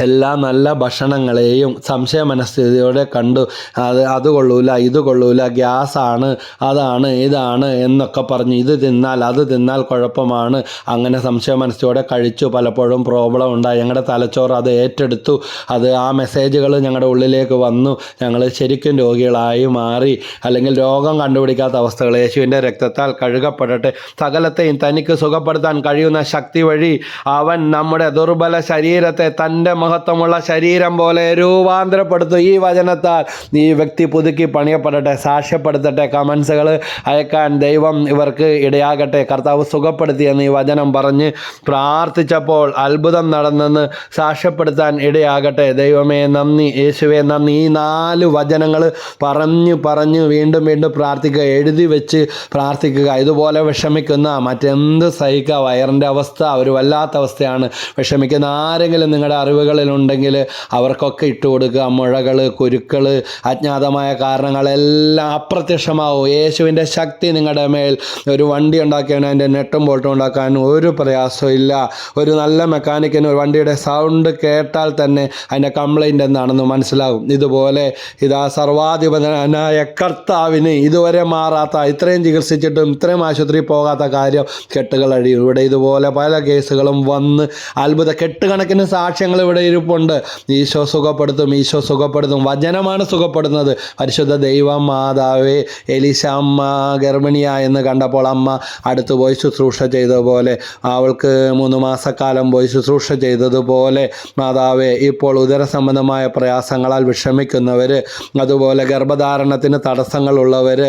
എല്ലാ നല്ല ഭക്ഷണങ്ങളെയും സംശയ മനസ്ഥിതിയോടെ കണ്ടു. അത് അത് കൊള്ളൂല ഇത് കൊള്ളൂല ഗ്യാസാണ് അതാണ് ഇതാണ് എന്നൊക്കെ പറഞ്ഞ്. ഇത് തിന്നാൽ അത് തിന്നാൽ കുഴപ്പമാണ്. അങ്ങനെ സംശയ മനസ്ഥിതിയോടെ കഴിച്ചു. പലപ്പോഴും പ്രോബ്ലം ഉണ്ടായി. ഞങ്ങളുടെ തലച്ചോറ് അത് ഏറ്റെടുത്തു. അത് ആ മെസ്സേജുകൾ ഞങ്ങളുടെ ഉള്ളിലേക്ക് വന്നു. ഞങ്ങൾ ശരിക്കും രോഗികളായി മാറി. അല്ലെങ്കിൽ രോഗം കണ്ടുപിടിക്കാത്ത അവസ്ഥകൾ യേശുവിന്റെ രക്തത്താൽ കഴുകപ്പെടട്ടെ. സകലത്തെയും തനിക്ക് സുഖപ്പെടുത്താൻ കഴിയുന്ന ശക്തി വഴി അവൻ നമ്മുടെ ദുർബല ശരീരത്തെ തന്റെ മഹത്വമുള്ള ശരീരം പോലെ രൂപാന്തരപ്പെടുത്തും ഈ വചനത്താൽ. ഈ വ്യക്തി പുതുക്കി പണിയപ്പെടട്ടെ സാക്ഷ്യപ്പെടുത്തട്ടെ കമൻസുകൾ അയക്കാൻ ദൈവം ഇവർക്ക് ഇടയാകട്ടെ. കർത്താവ് സുഖപ്പെടുത്തിയെന്ന് ഈ വചനം പറഞ്ഞ് പ്രാർത്ഥിച്ചപ്പോൾ അത്ഭുതം നടന്നെന്ന് സാക്ഷ്യപ്പെടുത്താൻ ഇടയാകട്ടെ. ദൈവമേ നന്ദി. യേശുവേ നന്ദി. ഈ നാല് വചനങ്ങൾ പറഞ്ഞു പറഞ്ഞു വീണ്ടും വീണ്ടും പ്രാർത്ഥിക്കുക എഴുതി വെച്ച് പ്രാർത്ഥിക്കുക. ഇതുപോലെ വിഷമിക്കുന്ന മറ്റെന്ത് സഹിക്കുക? വയറിന്റെ അവസ്ഥ ഒരു വല്ലാത്ത അവസ്ഥയാണ്. വിഷമിക്കുന്ന ആരെങ്കിലും നിങ്ങളുടെ അറിവുകളിലുണ്ടെങ്കിൽ അവർക്കൊക്കെ ഇട്ട് കൊടുക്കുക. മുഴകൾ കുരുക്കൾ അജ്ഞാതമായ കാരണങ്ങളെല്ലാം അപ്രത്യക്ഷമാവും. യേശുവിന്റെ ശക്തി നിങ്ങളുടെ മേൽ ഒരു വണ്ടി ഉണ്ടാക്കിയാണ് അതിന്റെ നെട്ടും ബോൾട്ടും ഉണ്ടാക്കാൻ ഒരു പ്രയാസവും ഇല്ല. ഒരു നല്ല മെക്കാനിക്കിന് ഒരു വണ്ടിയുടെ സൗണ്ട് കേട്ടാൽ തന്നെ അതിന്റെ കംപ്ലൈന്റ് എന്താണെന്ന് മനസ്സിലാകും. ഇതുപോലെ ഇതാ സർവാധിപതനായ കർത്താവിന് ഇതുവരെ മാറാത്ത ഇത്രയും ചികിത്സിച്ചിട്ടും ഇത്രയും ആശുപത്രിയിൽ പോകാത്ത കാര്യം കെട്ടുകൾ അഴിയും ഇവിടെ ഇതുപോലെ പല കേസുകളും വന്ന് അത്ഭുത കെട്ടുകണക്കിന് സാക്ഷ്യങ്ങൾ ഇവിടെ ഇരിപ്പുണ്ട്. ഈശോ സുഖപ്പെടുത്തും ഈശോ സുഖപ്പെടുത്തും. വചനമാണ് സുഖപ്പെടുന്നത്. പരിശുദ്ധ ദൈവം മാതാവേ എലിശ അമ്മ ഗർഭിണിയ എന്ന് കണ്ടപ്പോൾ അമ്മ അടുത്ത് പോയി ശുശ്രൂഷ ചെയ്തതുപോലെ അവൾക്ക് മൂന്ന് മാസക്കാലം പോയി ശുശ്രൂഷ ചെയ്തതുപോലെ. മാതാവേ ഇപ്പോൾ ഉദര സംബന്ധമായ പ്രയാസങ്ങളാൽ വിഷമിക്കുന്നവർ അതുപോലെ ഗർഭധാരണത്തിന് തടസ്സങ്ങളുള്ളവർ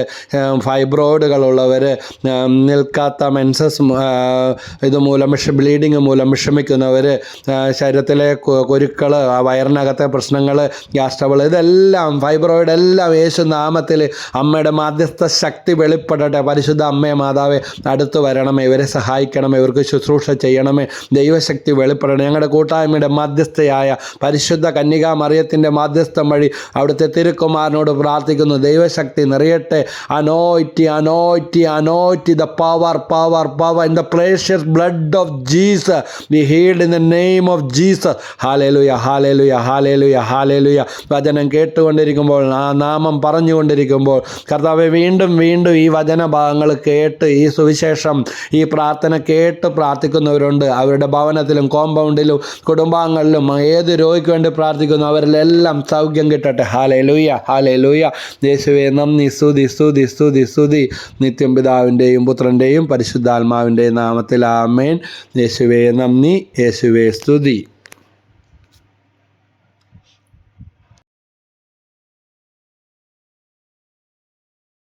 ഫൈബ്രോയിഡുകളുള്ളവർ നിൽക്കാത്ത മെൻസസ് ഇതുമൂലം വിഷ ബ്ലീഡിങ് മൂലം വിഷമിക്കുന്നവർ ശരീരത്തിലെ കൊരുക്കൾ വയറിനകത്തെ പ്രശ്നങ്ങൾ ഗ്യാസ് ട്രബിൾ ഇതെല്ലാം ഫൈബ്രോയിഡ് എല്ലാം യേശു നാമത്തിൽ അമ്മയുടെ മാധ്യസ്ഥ ശക്തി വെളിപ്പെടട്ടെ. പരിശുദ്ധ അമ്മയെ മാതാവെ അടുത്ത് വരണമേ. ഇവരെ സഹായിക്കണമേ. ഇവർക്ക് ശുശ്രൂഷ ചെയ്യണമേ. ദൈവശക്തി വെളിപ്പെടണം ഞങ്ങളുടെ കൂട്ടായ്മയുടെ മാധ്യസ്ഥയായ പരിശുദ്ധ കന്യകാ മറിയത്തിന്റെ മാധ്യസ്ഥം വഴി അവിടുത്തെ തിരുക്കുമാരനോട് പ്രാർത്ഥിക്കുന്നു. ദൈവശക്തി നിറയട്ടെ. Anointing anointing anointing the power power power in the precious blood of Jesus be healed in the name of Jesus hallelujah hallelujah hallelujah hallelujah. വചനം കേട്ടുകൊണ്ടിരിക്കുമ്പോൾ ആ നാമം പറഞ്ഞുകൊണ്ടിരിക്കുമ്പോൾ കർത്താവ് വീണ്ടും വീണ്ടും ഈ വചന ഭാഗങ്ങൾ കേട്ട് ഈ സുവിശേഷം ഈ പ്രാർത്ഥന കേട്ട് പ്രാർത്ഥിക്കുന്നവരുണ്ട്. അവരുടെ ഭവനത്തിലും കോമ്പൗണ്ടിലും കുടുംബാംഗങ്ങളിലും ഏത് രോഗിക്ക് വേണ്ടി പ്രാർത്ഥിക്കുന്നു അവരിലെല്ലാം സൗഖ്യം കിട്ടട്ടെ. ഹാലേ ലൂയ ഹാലേ ലൂയ യേശുവെ നന്ദി സ്തുതി സ്തുതി സ്തുതി സ്തുതി. നിത്യം പിതാവിന്റെയും പുത്രന്റെയും പരിശുദ്ധാത്മാവിന്റെയും നാമത്തിൽ ആമേൻ. യേശുവേ നന്ദി. യേശുവെ സ്തുതി.